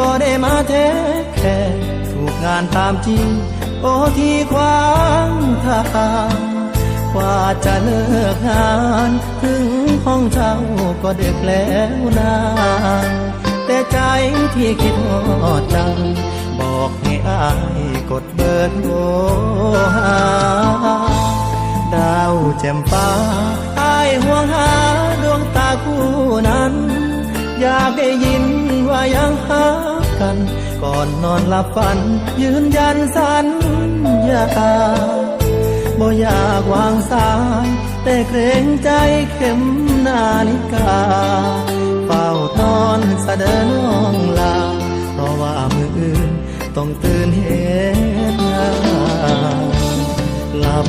ก็ได้มาแท้แค่ถูกงานตามจริงโอ้ที่ขวางทางกว่าจะเลิกงานถึงห้องเช่าก็เดึกแล้วนานแต่ใจที่คิดฮอดจัง บอกให้อายกดเบอร์โทรหาดาวแจ่มฟ้าอายห่วงหาดวงตาคู่นั้น อยากได้ยิน ยังหากัน ก่อนนอนหลับฝัน ยืนยันสัญญาบ่อยากวางสาย แต่เกรงใจเข็มนาฬิกาเฝ้านอนสะเดินน้องลา เพราะว่ามืออื่นต้องตื่นเห็นงานหลับ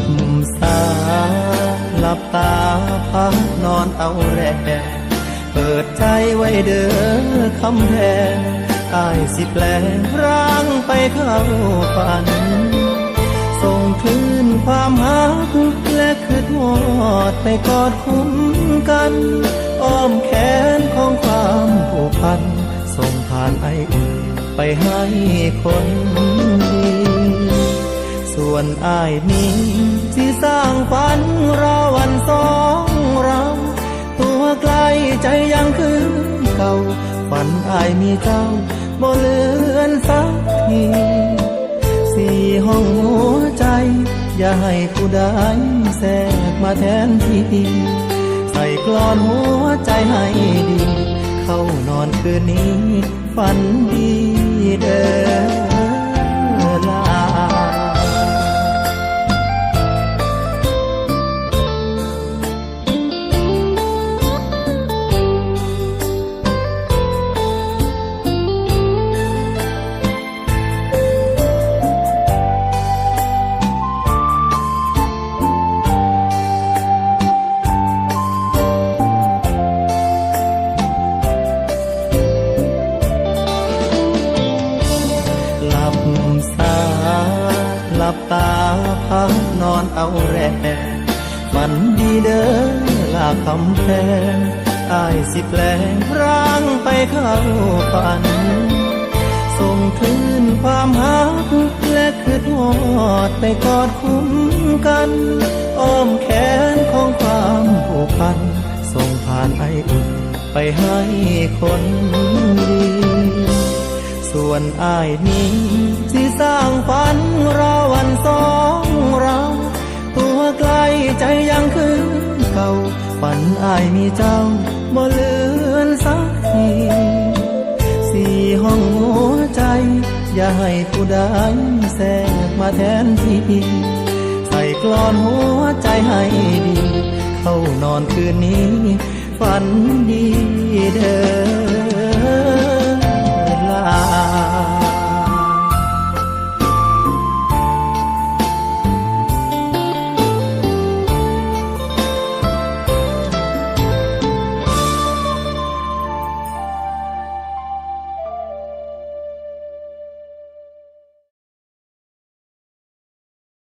ตาหลับตาพักนอนเอาแรง เปิดใจไว้เด้อคำแพงอายสิแปลงร่างไปเข้าฝัน ส่งคลื่นความหักและคืดหอดไปกอดคุ้มกัน อ้อมแขนของความผูกพัน ส่งผ่านไออุ่นไปให้คนดีส่วนอายนี้ที่สร้างฝันรอวันสองเรา ตัวไกลใจยังคือเก่าฝันอายมีเจ้าบ่เลือนสักทีสี่ห้องหัวใจ อย่าให้ผู้ใดแทรกมาแทนที่ใส่กลอนหัวใจให้ดี เข้านอนคืนนี้ ฝันดีเด้อ พักนอนเอาแรงฝันดีเด้อลาคำแพงอายสิแปลงร่างไปเข้าฝัน ส่งคลื่นความหักและคืดหอดไปกอดคุ้มกัน อ้อมแขนของความผูกพัน ส่งผ่านไออุ่นไปให้คนดี ส่วนอายนี้ที่ อายมีเจ้าบ่เลือนสักทีสี่ห้องหัวใจ อย่าให้ผู้ใดแทรกมาแทนที่ใส่กลอนหัวใจให้ดี เข้านอนคืนนี้ ฝันดีเด้อ